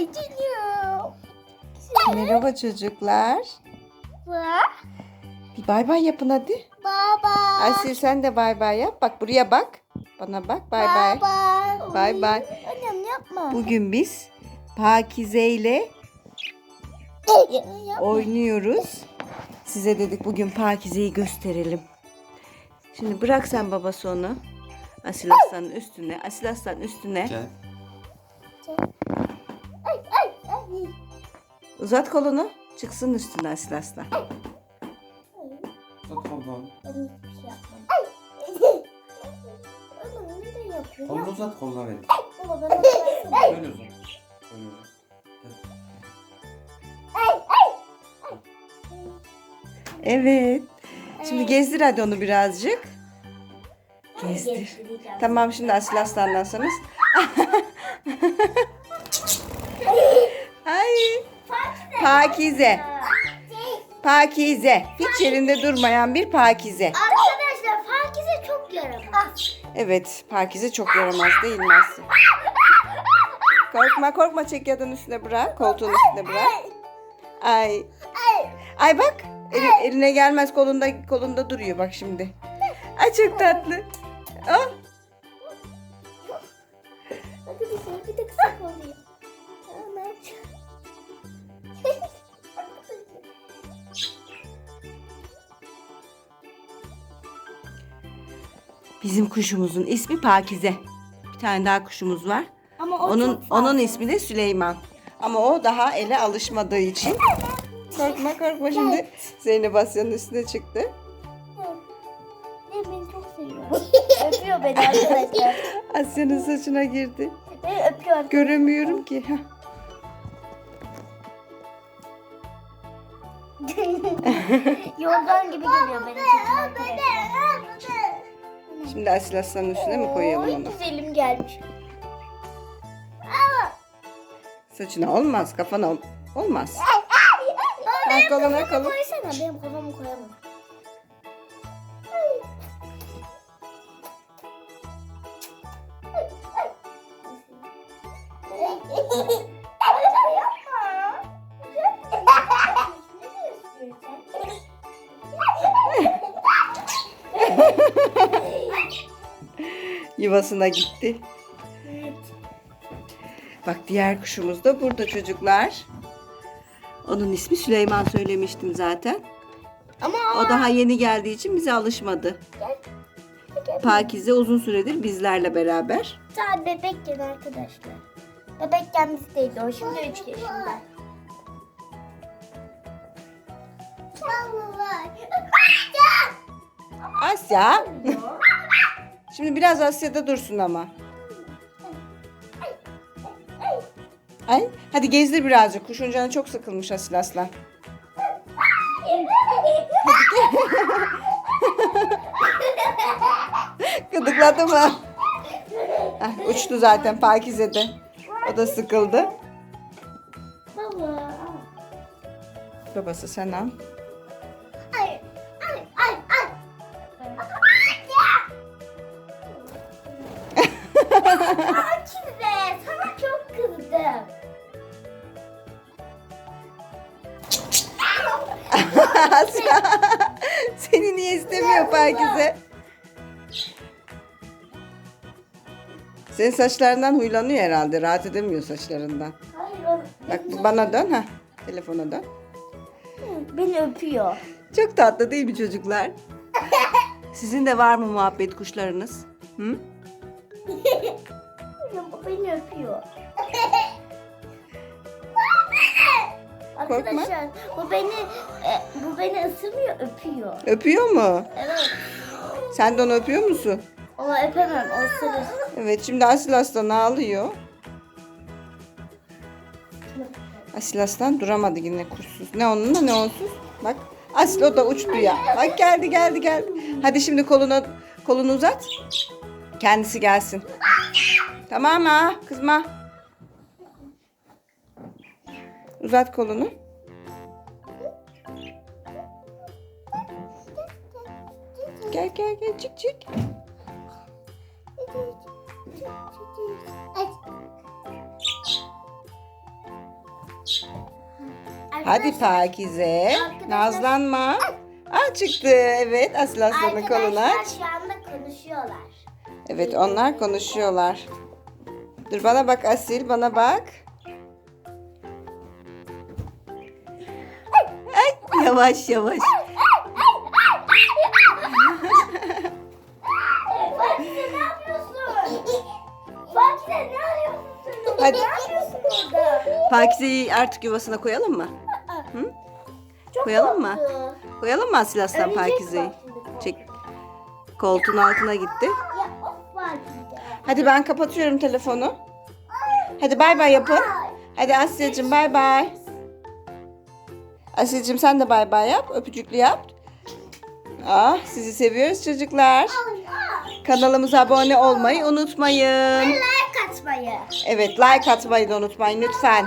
Acınıyor. Merhaba çocuklar. Bir bay bay yapın hadi. Baba. Asil sen de bay bay yap. Bak buraya bak. Bana bak bay bay. Baba. Bay bay. Annem yapma. Bugün biz Pakize ile oynuyoruz. Size dedik bugün Pakize'yi gösterelim. Şimdi bırak sen babası onu. Asil Aslan'ın üstüne. Asil Aslan üstüne. Gel. Uzat kolunu. Çıksın üstüne Asil Aslan. Tut kolunu. Şey? Kolunu uzat koluna ver. Baba ben Böyle uzat. Böyle uzat. Evet. Şimdi gezdir hadi onu birazcık. Gezdir. Tamam şimdi Asil Aslan'dansanız. Pakize. Pakize. Hiç yerinde durmayan bir Pakize. Arkadaşlar Pakize çok yaramaz. Evet, Pakize çok yaramaz değil mi Aslı? Korkma korkma çek yadın üstüne bırak. Koltuğun üstüne bırak. Ay. Ay bak. eli- eline gelmez kolunda kolunda duruyor bak şimdi. Ay çok tatlı. Oh. Bizim kuşumuzun ismi Pakize. Bir tane daha kuşumuz var. Ama o Onun çok onun ismi de Süleyman. Ama o daha ele alışmadığı için. Korkma korkma şimdi Zeynep Asya'nın üstüne çıktı. Beni çok seviyor. öpüyor beni arkadaşlar. Asya'nın saçına girdi. Beni öpüyor. Göremiyorum ki. Heh. Yorgan gibi geliyor benim saçıma arkadaşlar. Şimdi Asil Aslan'ın üstüne mi koyalım Oy, onu? güzelim gelmiş. Saçına olmaz, kafana ol- olmaz. Al benim koluna kafamı kolun. koysana. Benim kafamı koyamam. Yuvasına gitti. Bak diğer kuşumuz da burada çocuklar. Onun ismi Süleyman söylemiştim zaten. Ama O daha yeni geldiği için bize alışmadı. Pakize uzun süredir bizlerle beraber. Daha bebekken arkadaşlar. Bebekken bizdeydi o. Şimdi 3 yaşında. Asya. Şimdi biraz Asya'da dursun ama. Ay, hadi gezdir birazcık. Kuşun canı çok sıkılmış Asil Aslan. Gıdıkladı mı? Heh, uçtu zaten Pakize'de. O da sıkıldı. Baba. Babası sen al. Akize, sana çok kızdım. Seni niye istemiyor Pakize? Senin saçlarından huylanıyor herhalde. Rahat edemiyor saçlarından. Hayır, o Bak bu bana dön ha. Telefona dön. beni öpüyor. Çok tatlı değil mi çocuklar? Sizin de var mı muhabbet kuşlarınız? Hı? Bu beni öpüyor. Korkma. Arkadaşlar bu beni e, bu beni ısırmıyor öpüyor. Öpüyor mu? Evet. Sen de onu öpüyor musun? Ama öpemem o ısırır. Evet şimdi Asil Aslan ağlıyor. Asil Aslan duramadı yine kursuz. Ne onunla ne onsuz. Bak Asil o da uçtu ya. Bak geldi geldi geldi. Hadi şimdi kolunu kolunu uzat. Kendisi gelsin. Tamam ha kızma. Uzat kolunu. Gel gel gel çık çık. Hadi Pakize. Arkadaşlar- Nazlanma. Aa çıktı. Evet Asil Aslan'ın kolunu Arkadaşlar aç. şu anda konuşuyorlar. Evet onlar konuşuyorlar. Dur bana bak Asil bana bak. Ay, yavaş yavaş. Hadi. Pakize'yi artık yuvasına koyalım mı? Hı? Çok Koyalım mı? Koyalım mı Asil Aslan Pakize'yi? Çek. Koltuğun altına gitti. Ya of. Hadi ben kapatıyorum telefonu. Hadi bay bay yapın. Hadi Asya'cığım bay bay. Asya'cığım sen de bay bay yap. Öpücüklü yap. Ah sizi seviyoruz çocuklar. Kanalımıza abone olmayı unutmayın. Like atmayı. Evet like atmayı da unutmayın lütfen.